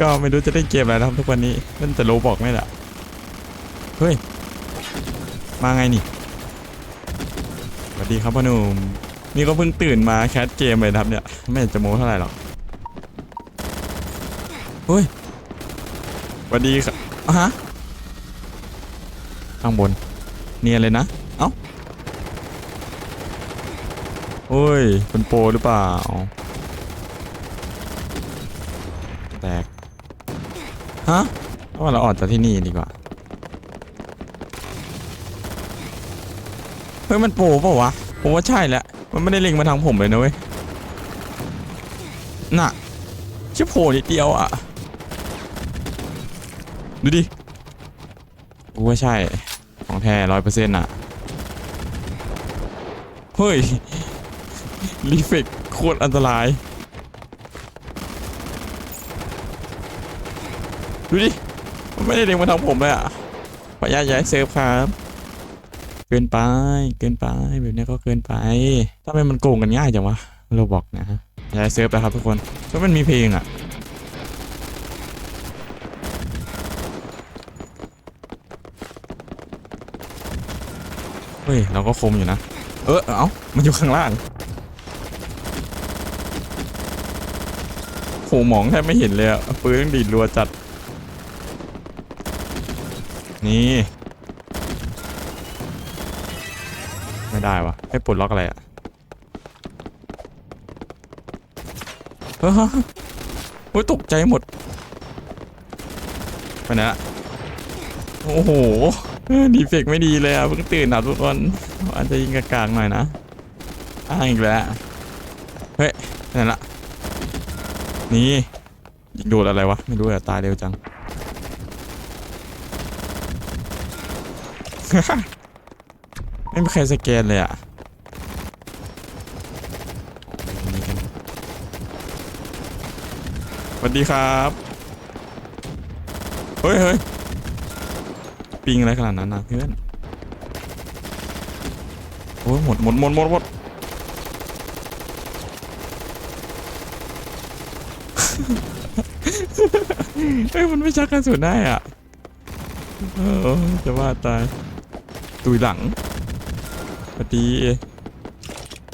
ก็ไม่รู้จะเล่นเกมอะไรนะครับทุกวันนี้เล่นแต่โลบอกไม่แหละเฮ้ย มาไงนี่สวัสดีครับพ่อหนุ่มนี่ก็เพิ่งตื่นมาแคสเกมเลยนะครับเนี่ยไม่จะโม้เท่าไหร่หรอกเฮ้ยสวัสดีครับอะฮะข้างบน เนียนเลยนะ เอ้าโอ้ยเป็นโปรหรือเปล่า แตก ฮะเพราะว่าเราออกจากที่นี่ดีกว่า เฮ้ยมันโปรเปล่าวะผมว่าใช่แหละ มันไม่ได้เล็งมาทางผมเลยนะเว้ย น่ะชื่อโผล่นิดเดียวอะ ดูดิกูว่าใช่ ของแท้ร้อยเปอร์เซ็นต์อะ เฮ้ยรีเฟกโคตรอันตราย ดูดิมันไม่ได้เล็งมาทางผมเลยอะขออนุญาตย้ายเซิร์ฟครับ เกินไป เกินไปแบบนี้ก็เกินไปทำไมมันโกงกันง่ายจังวะโราบอกนะฮะย้ายเซิร์ฟแล้วครับทุกคนก็มันมีเพลงอะเฮ้ยเราก็คมอยู่นะ เออเอ้ามันอยู่ข้างล่างโหมองแทบไม่เห็นเลยอะปืนดีดรัวจัด นี่ไม่ได้วะให้ปลดล็อกอะไรอะเฮ้ยตกใจหมดไปนะโอ้โหดีเฟกไม่ดีเลยอะเพิ่งตื่นนะทุกคนอาจจะยิงกลางๆหน่อยนะอ้างอีกแล้วเฮ้ยไปไหนละนี่ยิงโดนอะไรวะไม่รู้อะตายเร็วจัง ไม่มีใครสแกนเลยอะสวัสดีครับ เฮ้ยเฮ้ยปิงอะไรขนาดนั้นนะเพื่อน โอ้ยหมดหมดหมดหมดหมดเฮ้ยมันไม่ชักกระสุนได้อะเออจะว่าตาย ตุยหลังสวัสดี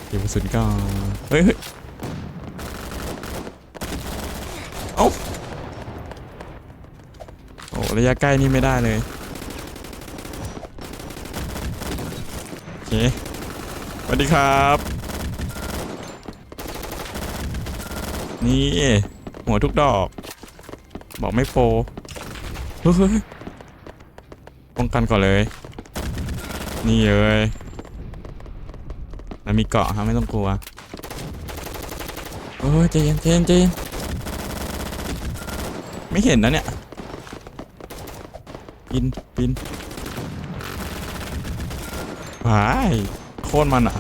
เก็บกระสุนก่อนเฮ้ยเฮ้ยเอ้าโอ้ระยะใกล้นี่ไม่ได้เลยโอเคสวัสดีครับ นี่หัวทุกดอก บอกไม่โป้เฮ้ยป้องกันก่อนเลย นี่เลยมันมีเกาะฮะไม่ต้องกลัวโอ้ยใจเย็นใจเย็นใจเย็นไม่เห็นนะเนี่ยปินปินหายโค่นมันอะ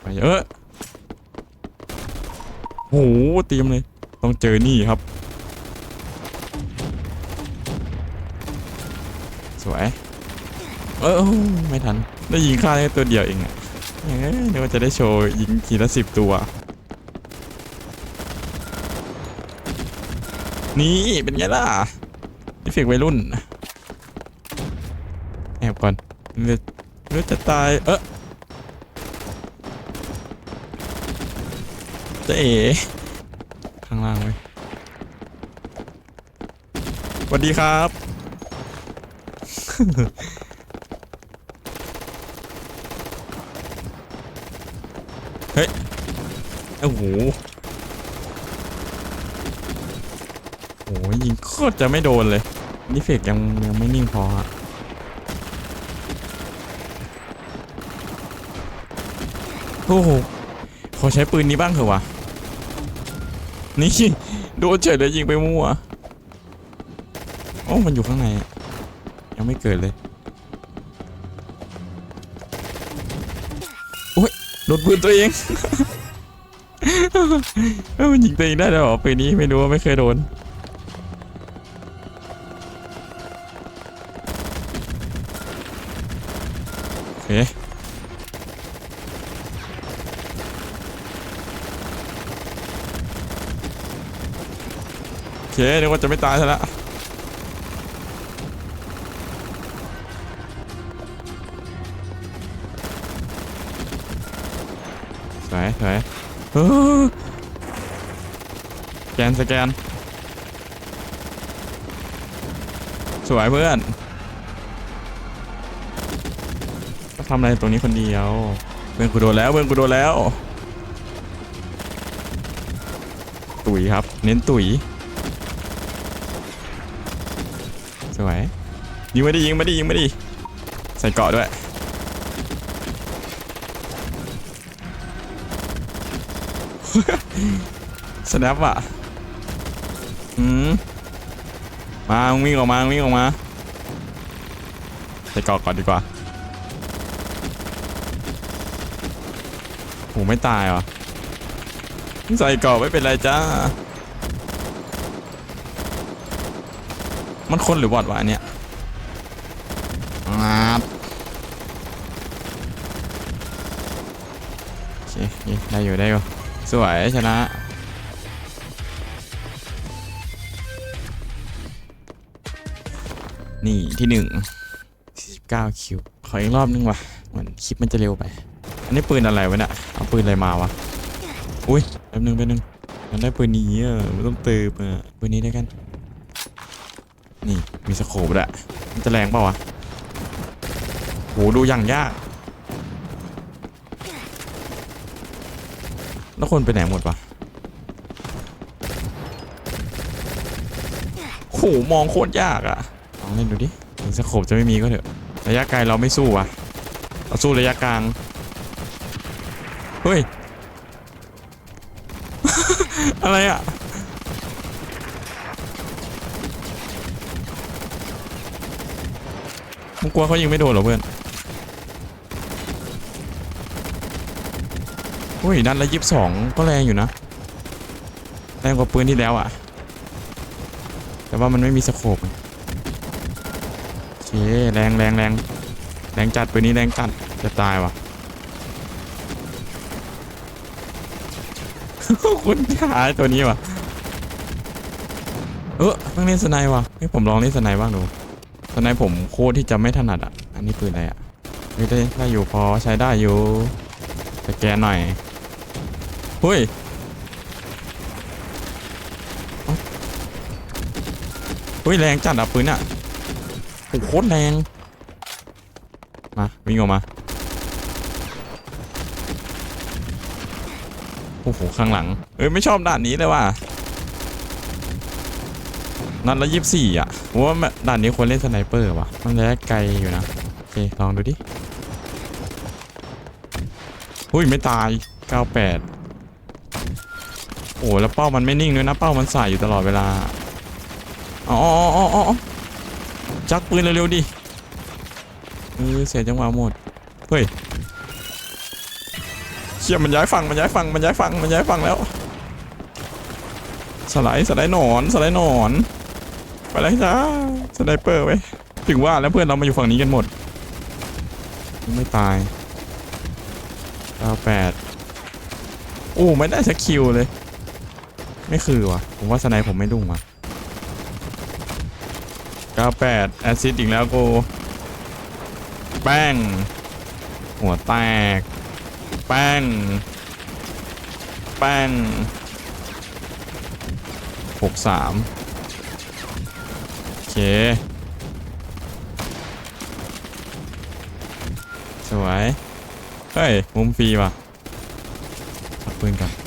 ไปเยอะโหเตรียมเลย ต้องเจอนี่ครับ วยเออไม่ทัน ได้ยิงฆ่าได้ตัวเดียวเองอะเอ้ยนึกว่าจะได้โชว์ยิงทีละสิบตัว นี่เป็นไงล่ะนี่เฟกวัยรุ่น แอบก่อนเลือดจะตาย เออจะเอ๋ข้างล่างไว้สวัสดีครับ เฮ้ยโอ้โหโอ้โหยิงโคตรจะไม่โดนเลยนี่เฟกยังยังไม่นิ่งพออะโอ้โหขอใช้ปืนนี้บ้างเถอะวะ นี่ โดนเฉยเลยยิงไปมั่วโอ้มันอยู่ข้างใน ยังไม่เกิดเลยโอ้ยโดนปืนตัวเองเออมันยิงตัวเองได้หรอปีนี้ไม่รู้ไม่เคยโดนเฮ้คนึกว่าจะไม่ตายซะแล้ว วยสวยเออสแกนสแกน สวยเพื่อนก็ทำอะไรตรงนี้คนเดียวเพื่อนกูโดนแล้วเพื่อนกูโดนแล้ว ตุ๋ยครับ เน้นตุ๋ยสวยยิงไม่ได้ยิงไม่ได้ยิงไม่ได้ใส่เกาะด้วย สแนปอะอืมมามึงวิ่งออกมามึงวิ่งออกมาใส่เกาะก่อนดีกว่าโหไม่ตายว่ะใส่เกาะไม่เป็นไรจ้า มันคนหรือวอดวะอันเนี้ยงับโอเคได้อยู่ได้อยู่ สวยชนะ นี่ที่หนึ่ง49คิว ขออีกรอบนึงว่ะเหมือนคลิปมันจะเร็วไป อันนี้ปืนอะไรวะเนี่ย เอาปืนอะไรมาวะ อุ้ยแป๊บนึงแป๊บนึงมันได้ปืนนี้อะไม่ต้องเติมอะปืนนี้ได้กัน นี่มีสโคปด้วยมันจะแรงเปล่าวะโหดูอย่างยาก แล้วคนไปไหนหมดวะโหมองโคตรยากอะลองเล่นดูดิถึงสโคปจะไม่มีก็เถอะ ระยะไกลเราไม่สู้วะเราสู้ระยะกลาง เฮ้ย อะไรอะมึงกลัวเขายิงไม่โดนหรอเพื่อน เฮ้ยนัดละยี่สิบสองก็แรงอยู่นะแรงกว่าปืนที่แล้วอะแต่ว่ามันไม่มีสโคปโอเคแรงแรงแรงแรงจัดปืนนี้แรงจัดจะตายวะคุณขายตัวนี้วะเออต้องเล่นสไนด์วะให้ผมลองเล่นสไนบ้างดูสไนด์ผมโคตรที่จะไม่ถนัดอะ อันนี้ปืนอะไรอะเฮ้ยได้ได้อยู่พอใช้ได้อยู่สแกนหน่อย เฮ้ยเฮ้ยแรงจัดอะปืนอะโอ้โหโคตรแรง มาวิ่งออกมาโอ้โหข้างหลัง เอ้ยไม่ชอบด่านนี้เลยว่ะนัดละยี่สี่อะว่าด่านนี้ควรเล่นสไนเปอร์ว่ะ มันระยะไกลอยู่นะโอเคลองดูดิ หุ้ยไม่ตาย 98 โอ้แล้วเป้ามันไม่นิ่งด้วยนะเป้ามันสายอยู่ตลอดเวลาอ๋ออ๋ออ๋อจักปืนเร็วๆดิเออเสียจังหวะหมดเฮ้ยเชี่ยมันย้ายฝั่งมันย้ายฝั่งมันย้ายฝั่งมันย้ายฝั่งแล้ว สไลด์สไลด์หนอนสไลด์หนอนไปเลยจ้าสไนเปอร์ไว้ถึงว่าแล้วเพื่อนเรามาอยู่ฝั่งนี้กันหมด ไม่ตาย98โอ้ไม่ได้สักคิวเลย ไม่คือวะผมว่าสไนผมไม่ดุ้งวะ98แอซิดอีกแล้วกูแป้ง หัวแตก แป้ง แป้งหกสามโอเค สวย เฮ้ย มุมฟรีว่ะพักปืนกัน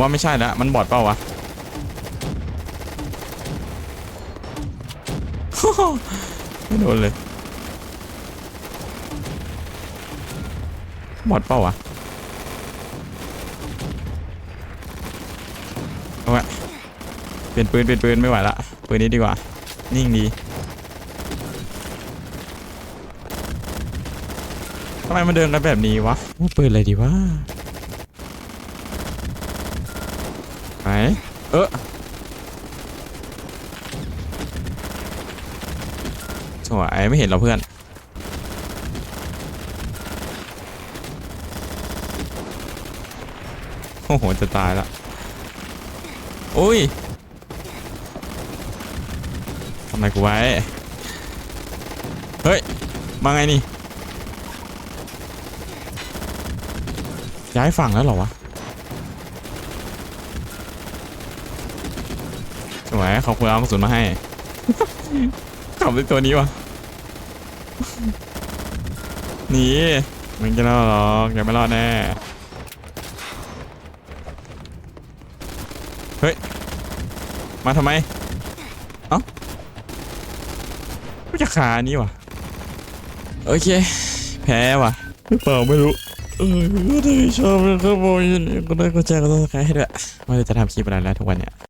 ว่าไม่ใช่แล้วมันบอดเปล่าวะไม่โดนเลยหมดเปล่าวะเอาไว้เปลี่ยนปืนเปลี่ยนปืนไม่ไหวละปืนนี้ดีกว่า นิ่งดีทำไมมันเดินกันแบบนี้วะปืนอะไรดีวะไหน เออสวยไม่เห็นเราเพื่อน โอ้โห จะตายละอุ้ยทำไรกูไว้ เฮ้ย มาไงนี่ ย้ายฝั่งแล้วเหรอวะ วยขอบคุณเอากระสุนมาให้ขับด้วยตัวนี้วะหนีมึงจะรอดหรอกยังไม่รอดแน่ เฮ้ย มาทำไม เอ้ากูจะขานี้วะโอเค แพ้ว่ะหรือเปล่าไม่รู้เออก็ได้ชอบนะครับผมยินดีก็ได้ก็แจ้งก็ต้องใครให้ด้วยว่าจะทำคลิปอะไรแล้วทุกวันเนี่ย